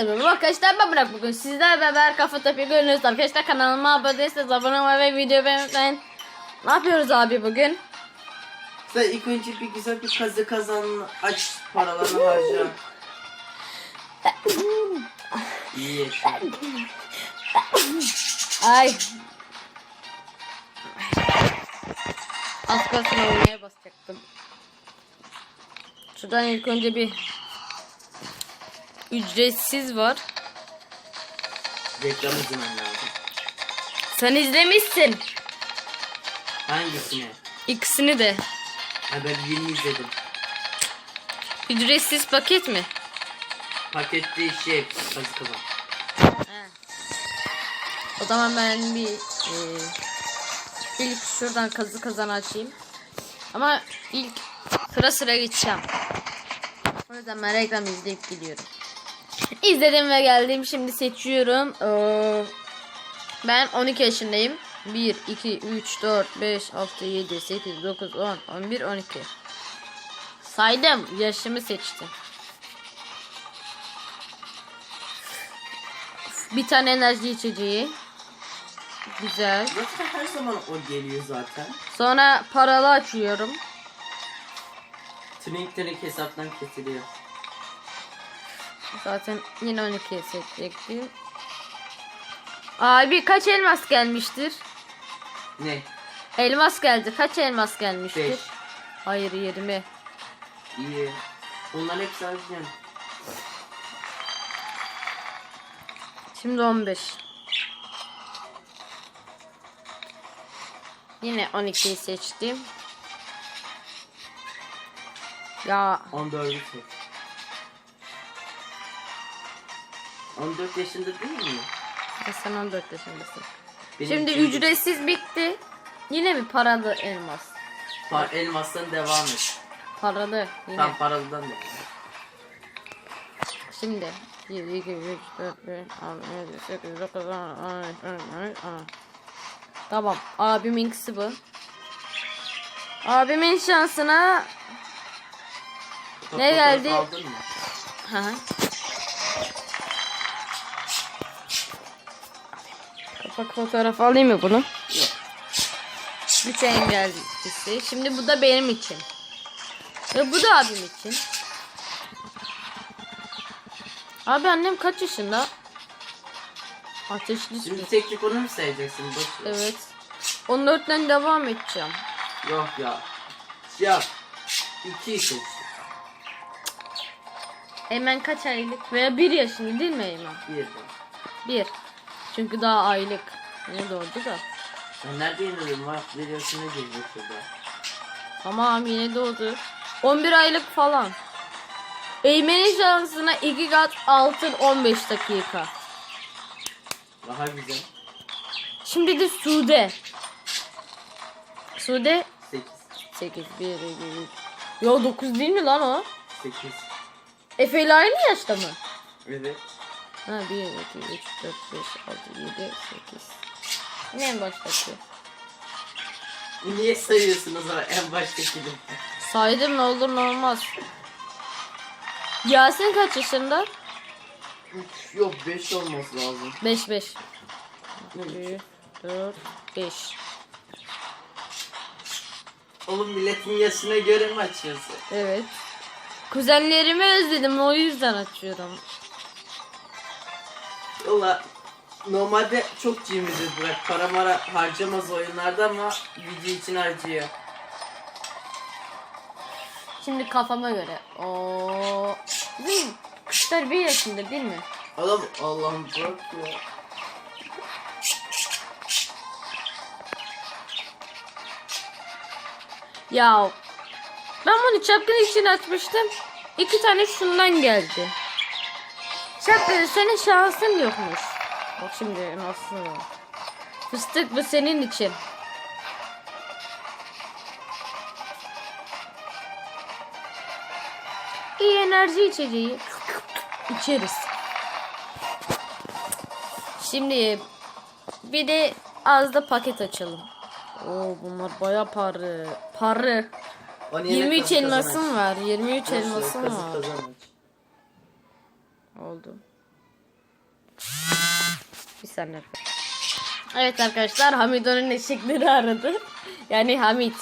Herkese merhaba arkadaşlar ben Burak bugün sizlerle beraber kafa topu görünüyoruz arkadaşlar kanalıma abone değilseniz abone olmayı ve video beğenmeyi Ne yapıyoruz abi bugün? Sen ilk önce bir güzel bir kazı kazan aç paralarını harca. İyi yaşa. Ay Az kalsın oynaya basacaktım Şuradan ilk önce bir Ücretsiz var Reklam izlemen lazım. Sen izlemişsin Hangisini? İkisini de Ha ben birini izledim. Ücretsiz paket mi? Paketli şey kazı kazan. O zaman ben bir e, ilk şuradan kazı kazan açayım. Ama ilk sıra sıra geçeceğim. O yüzden ben reklam izleyip gidiyorum. İzledim ve geldim. Şimdi seçiyorum. Ee, ben 12 yaşındayım. 1, 2, 3, 4, 5, 6, 7, 8, 9, 10, 11, 12. Saydım. Yaşımı seçtim. Bir tane enerji içeceği. Güzel. Zaten her zaman o geliyor zaten. Sonra paralı açıyorum. Trink hesaptan kesiliyor. Zaten yine 12'ye seçecektim. Abi kaç elmas gelmiştir? Ne? Elmas geldi. Kaç elmas gelmiştir? Beş. Hayır 20. İyi. Onların hepsi harcayan. Şimdi 15. Yine 12'yi seçtim. Ya 14'ü seç. 14 yaşında değil mi? sen 14 yaşındasın. Benim Şimdi için- ücretsiz bitti. Yine mi paralı elmas? Par elmastan devam et. Paralı yine. Tam paralıdan devam et. Şimdi 1, 2, 3, 4, 5, 6, 7, 8, 9, 10, 11, 12, 13, Tamam. Abiminkisi bu. Abimin şansına Ne Fotoğraf geldi? Aldın mı? Hı hı. Kapak fotoğraf alayım mı bunu? Yok. Üç engellisi. Şimdi bu da benim için. Ve bu da abim için. Abi annem kaç yaşında? Ateşli Şimdi tek tek onu mu sayacaksın? Boş ver. Evet. 14'ten devam edeceğim. Yok ya. Ya. İki seç. Eymen kaç aylık? Veya 1 yaşında değil mi Eymen? Bir de. 1. Çünkü daha aylık. Ne doğdu da. Nerede inanıyorum? Var. Yaşına girecek şurada. Tamam yine doğdu. 11 aylık falan. Eymen'in şansına 2 kat altın 15 dakika. Daha güzel. Şimdi de Sude. Sude Sekiz. 8 1 2 3. Yo 9 değil mi lan o? Sekiz. Efe ile aynı yaşta mı? Evet. Ha 1 2 3 4 5 6 7 8. Yine en baştaki. Niye sayıyorsun o zaman en baştakini? Saydım ne olur ne olmaz. Yasin kaç yaşında? Üç, yok beş olması lazım. 5 5. Ne 2 4 5. Oğlum milletin yaşına göre mi açıyorsun? Evet. Kuzenlerimi özledim o yüzden açıyorum. Valla normalde çok cimridir bırak. Para mara harcamaz oyunlarda ama video için harcıyor. Şimdi kafama göre. Oo. Bizim kuşlar bir yaşında değil mi? Oğlum Allah'ım bırak ya. Ya ben bunu çapkın için açmıştım. İki tane şundan geldi. Çapkın senin şansın yokmuş. Bak şimdi nasıl. Fıstık bu senin için. İyi enerji içeceği içeriz. Şimdi bir de az da paket açalım. Oo bunlar baya parı. Parı. Onun yerine 23 kazı kazan elmasım var. 23 Boş ver, elmasım var. kazan aç. Oldu. Bir saniye. Evet arkadaşlar Hamido'nun eşekleri aradı. Yani Hamit.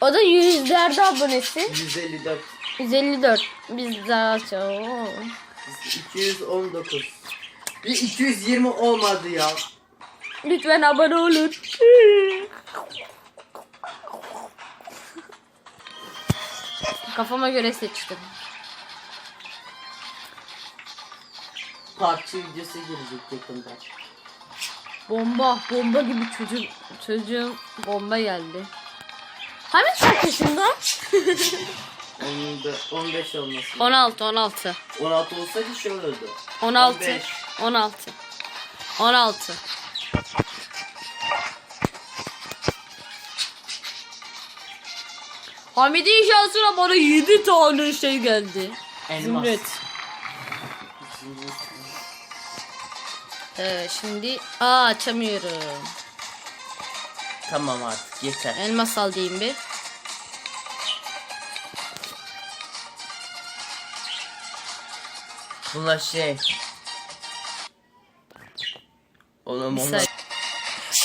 O da yüzlerde abonesi. 154. 154. Biz daha çok. 219. Bir 220 olmadı ya. Lütfen abone olun. Kafama göre seçtim. Parça videosu gelecek yakında. Bomba, bomba gibi çocuk çocuğun bomba geldi. Hamit kaç yaşında? Onun da 15 olması. 16, 16. 16 olsaydı şey olurdu. 16. 15. 16. 16. Hamid'in şansına bana 7 tane şey geldi. Elmas. Zümrüt. Ee, şimdi aa açamıyorum. Tamam artık yeter. Elmas al diyeyim bir. Bunlar şey. Oğlum onlar.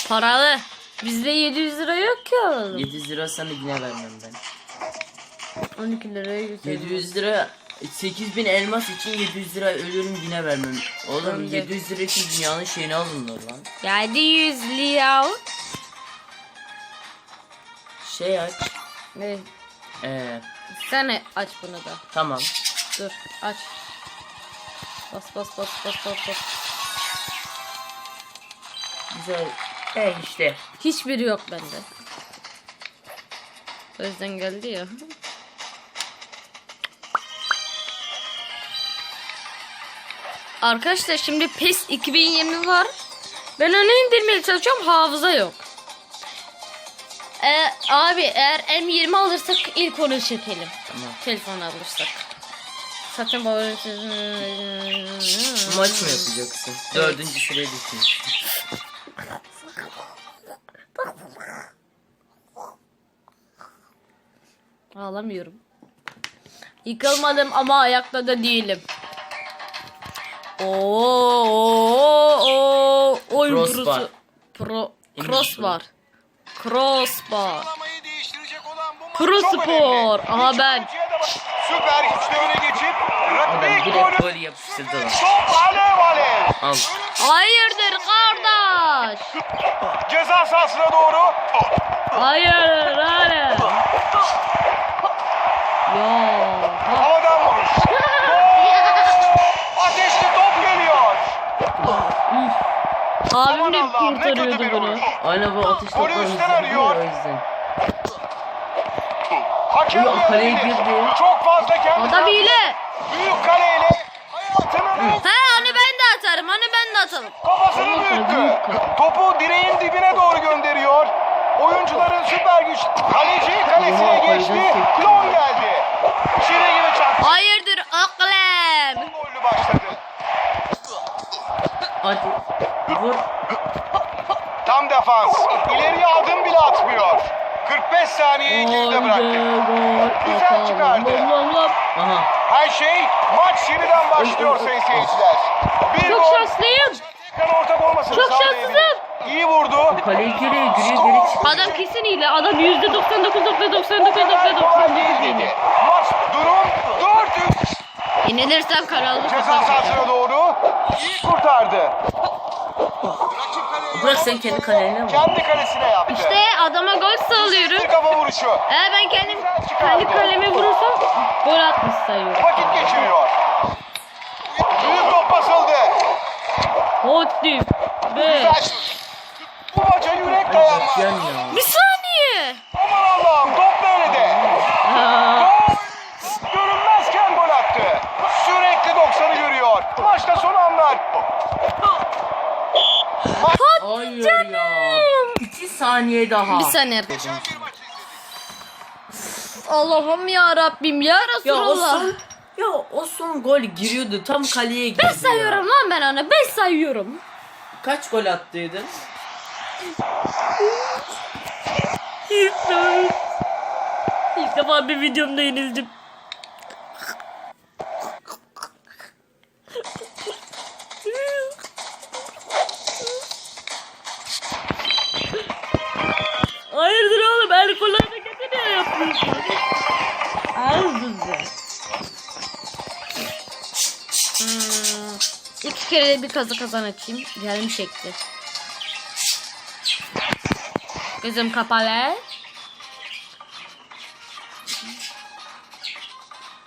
Paralı. Bizde 700 lira yok ki oğlum. 700 lira sana yine vermem ben. 12 liraya güzel. 700 lira 8000 elmas için 700 lira ölürüm yine vermem. Oğlum de. 700 lira için dünyanın şeyini alınır lan. 700 lira. Şey aç. Ne? Ee, Sen aç bunu da. tamam. Dur aç. Bas bas bas bas bas bas. Güzel. E işte. Hiçbiri yok bende. O yüzden geldi ya. Arkadaşlar şimdi PES 2020 var. Ben onu indirmeye çalışıyorum hafıza yok. Ee, abi eğer M20 alırsak ilk onu çekelim. Tamam. Telefon alırsak. Zaten baba Maç mı yapacaksın? Dördüncü sıraya düşmüş. Ağlamıyorum. Yıkılmadım ama ayakta da değilim. Oo, oo, oo. Oy Crossbar. burası. Pro, crossbar. Crossbar. Sıralamayı değiştirecek olan bu maç Pro spor. Aha ben. Süper öne geçip Adam direkt gol yapıştırdı lan. top alev alev. Al. Hayırdır kardeş? Ceza sahasına doğru. Hayır, hayır. Ya. ha. Havadan Abim de Aman Allah'ım, ne kötü kurtarıyordu bir bunu. Aynen bu atış Golü topları üstten hızlı arıyor. o yüzden. Hakem Ulan kaleye geldi. girdi. Çok fazla kendi Adam hile. büyük kaleyle hayatının He hani ben de atarım. Hani ben de atarım. Kafasını büyüttü. Topu direğin dibine doğru gönderiyor. Oyuncuların süper güç kaleci kalesine Oha, geçti. sekti. 45 saniyeyi geride bıraktı. Güzel çıkardı. Aha. Her şey maç yeniden başlıyor sayın seyirciler. Bir Çok şanslıyım. tekrar ortak olmasını Çok şanslısın. İyi vurdu. Kaleye giriyor giriyor geri çıkıyor. Adam kesin hile. Adam yüzde 99 99 99 Kolay 99 değil hile. dedi. Maç durum 4-3. Yenilirsen kanalı Ceza sahasına doğru iyi kurtardı. Bırak sen kendi kalene vur. Kendi kalesine yaptı. İşte adama gol sağlıyorum. Vuruşu. Eğer ben kendim kendi kaleme vurursam gol atmış sayıyorum. Vakit geçiriyor. Büyük top basıldı. Hadi be. Bu maça yürek Ay dayanmaz. Bir saniye. Aman Allah'ım top? Aa, Gol! Görünmezken gol attı. Sürekli 90'ı görüyor. Maçta son anlar. Hayır ya. İki saniye daha. bir saniye. Allah'ım ya Rabbim ya Ya o son ya o son gol giriyordu tam kaleye girdi. Ben ya. sayıyorum lan ben ona. Ben sayıyorum. Kaç gol attıydın? İlk defa bir videomda yenildim. Kere de bir kazı kazan açayım. Canım çekti. Gözüm kapalı.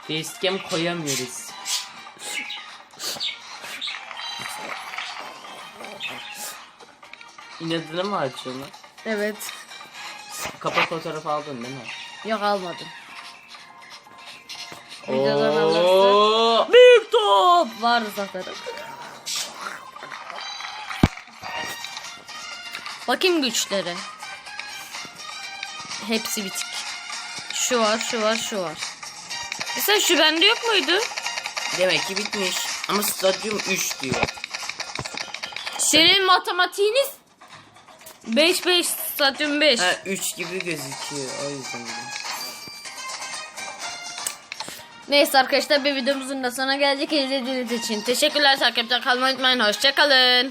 Facecam koyamıyoruz. İnadına mı açıyorsun? lan? Evet. Kapak fotoğrafı aldın değil mi? Yok almadım. Videodan alırsın. Top var zaten. Bakayım güçleri. Hepsi bitik. Şu var, şu var, şu var. Mesela şu bende yok muydu? Demek ki bitmiş. Ama stadyum 3 diyor. Senin matematiğiniz 5 5 stadyum 5. Ha 3 gibi gözüküyor. O yüzden. Neyse arkadaşlar bir videomuzun da sonuna geldik. İzlediğiniz için teşekkürler. Takipte kalmayı unutmayın. Hoşçakalın.